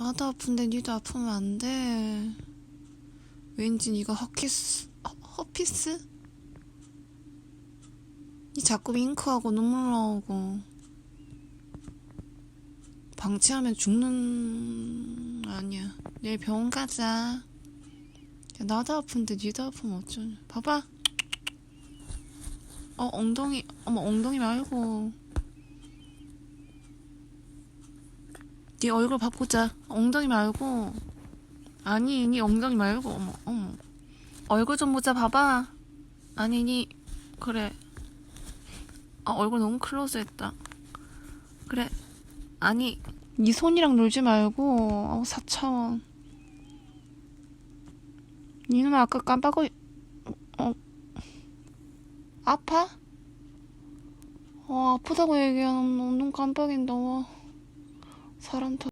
나도 아픈데 니도 아프면 안 돼. 왠지 니가 허키스, 허, 허피스? 니 자꾸 윙크하고 눈물 나오고. 방치하면 죽는, 아니야. 내일 병원 가자. 야, 나도 아픈데 니도 아프면 어쩌냐. 봐봐. 어, 엉덩이, 어머, 엉덩이 말고. 네 얼굴 봐보자. 엉덩이 말고. 아니, 니 엉덩이 말고. 어머, 어머. 얼굴 좀 보자, 봐봐. 아니, 니, 그래. 아, 얼굴 너무 클로즈 했다. 그래. 아니, 니 손이랑 놀지 말고. 어, 4차원. 니 누나 아까 깜빡이, 어, 아파? 어, 아프다고 얘기하는 눈 깜빡인다, 와. 사람 터